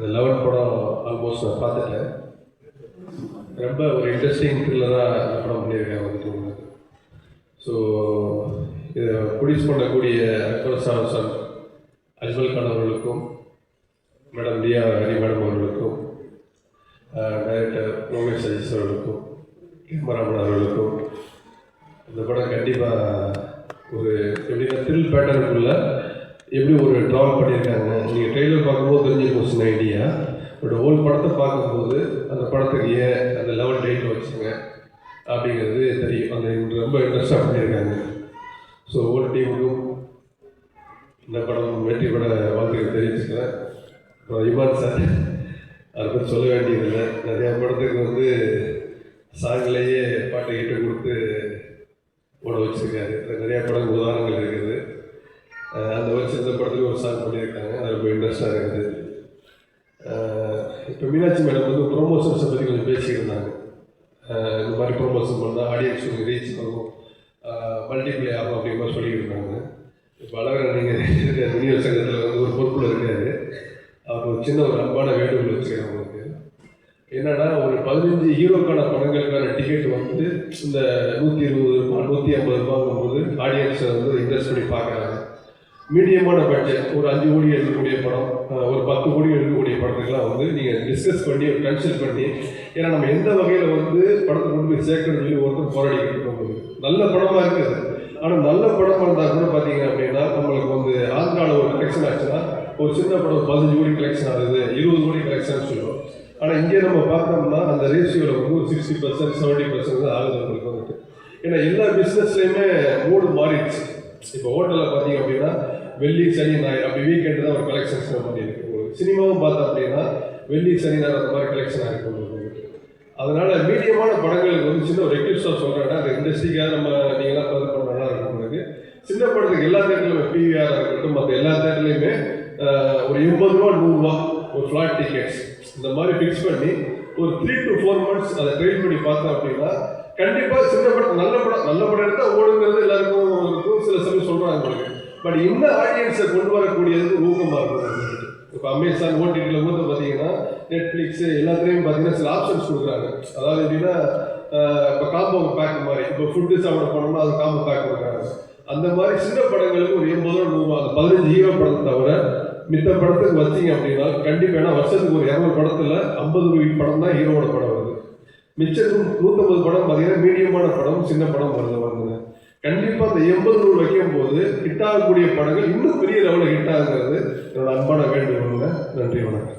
இந்த லெவன் படம் ஆல்மோஸ்ட் நான் பார்த்துட்டேன். ரொம்ப ஒரு இன்ட்ரெஸ்டிங் த்ரில்லராக படம் பண்ணியிருக்கேன் வந்துட்டு உங்களுக்கு ஸோ இதை ப்ரொடியூஸ் பண்ணக்கூடிய அக்பர் சார் சார் அஜ்மல் கான் அவர்களுக்கும் மேடம் லியா ஹரி மேடம் அவர்களுக்கும் டைரக்டர் லோகேஷ் அஜிஸ் அவர்களுக்கும் கேமராமன் அவர்களுக்கும் இந்த படம் கண்டிப்பாக ஒரு எப்படின்னா த்ரில் பேட்டர்னுக்குள்ளே எப்படி ஒரு ட்ராவல் பண்ணியிருக்காங்க? நீங்கள் ட்ரெய்லர் பார்க்கும்போது தெரிஞ்சு சின்ன ஐடியா பட் ஹோல் படத்தை பார்க்கும்போது அந்த படத்துக்கு ஏன் அந்த லெவல் டேட் வச்சுங்க அப்படிங்கிறது தெரியும். அந்த ரொம்ப இன்ட்ரெஸ்டாக பண்ணியிருக்காங்க. ஸோ ஒவ்வொரு டீமுக்கும் இந்த படம் வெற்றி பட வாழ்த்துக்கள் தெரிவிச்சுக்கிறேன். அப்புறம் இமான் சார் அதை பற்றி சொல்ல வேண்டியதில்லை. நிறையா படத்துக்கு வந்து சாங்கிலேயே பாட்டை கேட்டு கொடுத்து ஓட வச்சிருக்காரு. நிறையா படம் உதாரணங்கள் இருக்குது. அந்த வருஷம் இந்த படத்துக்கு ஒரு சாங் பண்ணியிருக்காங்க. அது ரொம்ப இன்ட்ரெஸ்டாக இருக்குது. இப்போ மீனாட்சி மேடம் வந்து ப்ரொமோஷன்ஸை பற்றி கொஞ்சம் பேசியிருந்தாங்க இந்த மாதிரி ப்ரொமோஷன் பண்ணால் ஆடியன்ஸ் கொஞ்சம் ரீச் பண்ணும். மல்டிப்ளே ஆகும் அப்படிங்கிற மாதிரி சொல்லியிருந்தாங்க இப்போ அழகர் நீங்கள் விநியோக சங்கத்தில் வந்து ஒரு பொறுப்பில் இருக்காரு. அவர் ஒரு சின்ன ஒரு அன்பான வேண்டுகோள் வச்சுக்கிறேன் உங்களுக்கு. என்னென்னா ஒரு பதினஞ்சு ஹீரோக்கான படங்களுக்கான டிக்கெட் வந்து இந்த நூற்றி இருபது ரூபாய் நூற்றி ஐம்பது ரூபாங்கும்போது ஆடியன்ஸை வந்து இன்வெஸ்ட் பண்ணி பார்க்குறாங்க. மீடியமான பட்ஜெட் ஒரு அஞ்சு கோடி எடுக்கக்கூடிய படம் ஒரு பத்து கோடி எடுக்கக்கூடிய படத்துக்கெல்லாம் வந்து நீங்கள் டிஸ்கஸ் பண்ணி ஒரு கன்சல்ட் பண்ணி ஏன்னா நம்ம எந்த வகையில் வந்து படத்தை கொண்டு போய் சேர்க்கணும் சொல்லி ஒருத்தர் போராடிக்கிட்டு போகுது நல்ல படமாக இருக்குது. ஆனால் நல்ல படமாக இருந்தால் கூட பார்த்தீங்க அப்படின்னா நம்மளுக்கு வந்து ஆந்திராவில் ஒரு கலெக்ஷன் ஆச்சுன்னா ஒரு சின்ன படம் பதினஞ்சு கோடி கலெக்ஷன் ஆகுது இருபது கோடி கலெக்ஷன் சொல்லுவோம். ஆனால் இங்கே நம்ம பார்த்தோம்னா அந்த ரேஷியோவில் வந்து ஒரு சிக்ஸ்டி பர்சன்ட் செவன்ட்டி பர்சன்ட் தான் ஆகுது நம்மளுக்கு வந்துட்டு. ஏன்னா எல்லா பிஸ்னஸ்லேயுமே மூடு மாறிடுச்சு. இப்போ ஹோட்டலில் பார்த்தீங்க அப்படின்னா வெள்ளி சனி ஞாயிறு அப்படி வீக்கெண்டு தான் ஒரு கலெக்ஷன்ஸ் பண்ணியிருக்கு உங்களுக்கு சினிமாவும் பார்த்தோம் அப்படின்னா வெள்ளி சனி ஞாயிறு அந்த மாதிரி கலெக்ஷனாக இருக்கு உங்களுக்கு அதனால மீடியமான படங்களுக்கு வந்து சின்ன ஒரு ரெக்வஸ்டாக சொல்கிறேன்னா அந்த இண்டஸ்ட்ரிக்காக நம்ம நீங்களாம் பதிவு பண்ண நல்லா இருக்கும் உங்களுக்கு சின்ன படத்துக்கு எல்லா தேட்டர்லையுமே பிவிஆர் இருக்கட்டும் மற்ற எல்லா தேட்டர்லையுமே ஒரு எண்பது ரூபா நூறுரூவா ஒரு ஃப்ளாட் டிக்கெட்ஸ் இந்த மாதிரி ஃபிக்ஸ் பண்ணி ஒரு த்ரீ டு ஃபோர் மந்த்ஸ் அதை ட்ரெயின் பண்ணி பார்த்தோம் அப்படின்னா கண்டிப்பாக சின்ன படம் நல்ல படம் நல்ல படம் எடுத்தால் ஓடுங்கிறது எல்லாருக்கும் இருக்கும் சில சமயம் சொல்கிறாங்க உங்களுக்கு பட் இந்த ஆடியன்ஸை கொண்டு வரக்கூடியது ஊக்கமாக இருக்கும். இப்போ அமேசான் ஓடிடியில் கூட பார்த்தீங்கன்னா நெட்ஃப்ளிக்ஸு எல்லாத்துலேயும் பார்த்தீங்கன்னா சில ஆப்ஷன்ஸ் கொடுக்குறாங்க. அதாவது எப்படின்னா இப்போ காம்போ பேக் மாதிரி. இப்போ ஃபுட்டு சாப்பிட போனோம்னா அது காம்போ பேக் கொடுக்குறாங்க. அந்த மாதிரி சின்ன படங்களுக்கு ஒரு எண்பது ரூபா நூறுரூவா அந்த பதினஞ்சு ஹீரோ படத்தை தவிர மித்த படத்துக்கு வச்சிங்க அப்படின்னா கண்டிப்பாக ஏன்னா வருஷத்துக்கு ஒரு இரநூறு படத்தில் ஐம்பது ரூபாய் படம் தான் ஹீரோவோட படம் வருது. மிச்சம் நூற்றம்பது படம் பார்த்தீங்கன்னா மீடியமான படம் சின்ன படம் வருது வருதுங்க அந்த எண்பது நூறு வைக்கும் போது ஹிட் ஆகக்கூடிய படங்கள் இன்னும் பெரிய லெவலில் ஹிட் ஆகுங்கிறது என்னோட அன்பான வேண்டுகோளுங்க நன்றி வணக்கம்.